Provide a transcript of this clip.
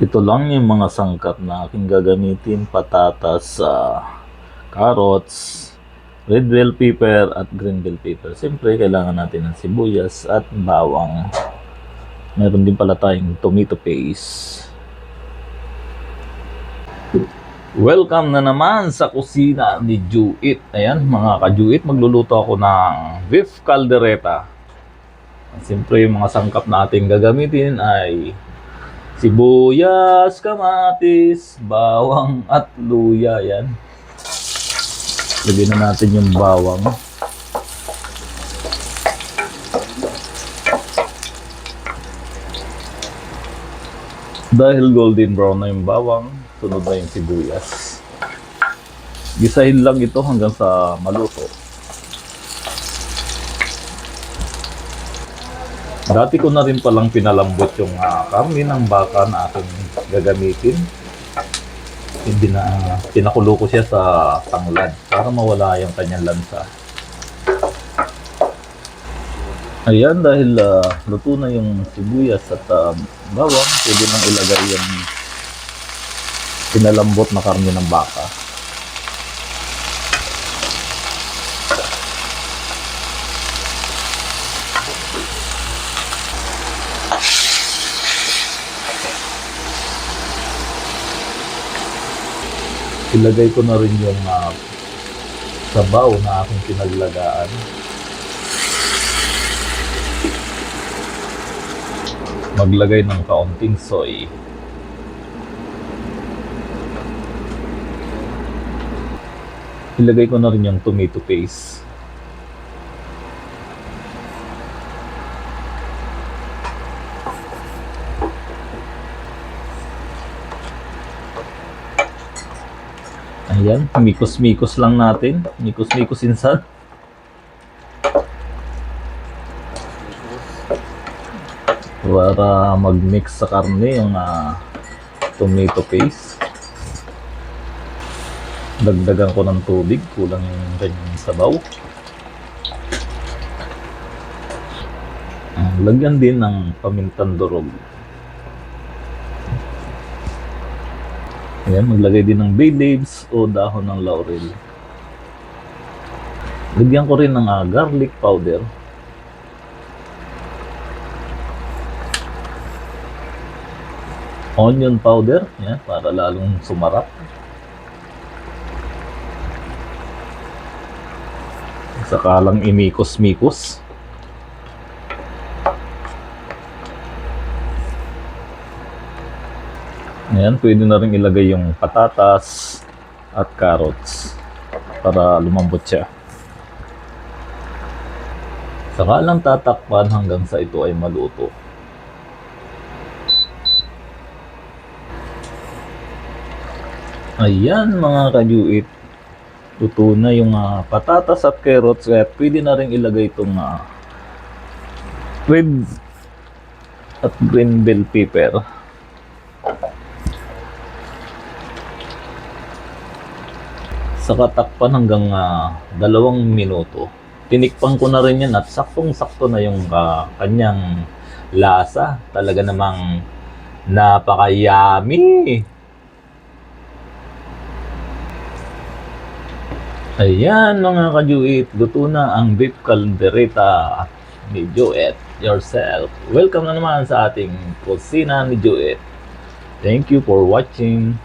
Ito lang yung mga sangkap na aking gagamitin. Patatas, ah, carrots, red bell pepper at green bell pepper. Siyempre, kailangan natin ng sibuyas at bawang. Meron din pala tayong tomato paste. Welcome na naman sa kusina ni Juit. Ayan, mga ka-Juit, magluluto ako ng beef caldereta. Siyempre, yung mga sangkap na ating gagamitin ay sibuyas, kamatis, bawang at luya. Yan. Lagyan na natin yung bawang. Dahil golden brown na yung bawang, sunod na yung sibuyas. Gisahin lang ito hanggang sa maluto. Dati ko na rin palang pinalambot yung uh, karne ng baka na aking gagamitin. Hindi na, pinakulo ko siya sa tanglad para mawala yung kanyang lansa. Ayan, dahil ah, luto na yung sibuyas at ah, bawang, pwede nang ilagay yung pinalambot na karne ng baka. Ilagay ko na rin yung ah, sabaw na aking pinaglagaan. maglagay ng kaunting soy. Ilagay ko na rin yung tomato paste. Ayan, mikos-mikos lang natin. Mikos-mikos insan. para mag-mix sa karne yung ah, tomato paste. Dagdagan ko ng tubig, kulang yung kanyang sabaw. Lagyan din ng pamintang durog. Ayan, maglagay din ng bay leaves o dahon ng laurel. Lagyan ko rin ng ah, garlic powder. onion powder yan, para lalong sumarap. Saka lang imikos-mikos. Ayan, pwede na rin ilagay yung patatas at carrots para lumambot siya. Saka lang tatakpan hanggang sa ito ay maluto. Ayan mga kajuit. Luto na yung ah, patatas at carrots kaya pwede na rin ilagay itong uh, red at green bell pepper. Saka takpan hanggang ah, dalawang minuto. Tinikpan ko na rin yan at saktong-sakto na yung ah, kanyang lasa. Talaga namang napaka-yummy. Ayan mga kajuit, luto na ang beef caldereta ni Joet yourself. Welcome na naman sa ating kusina ni Joet. Thank you for watching.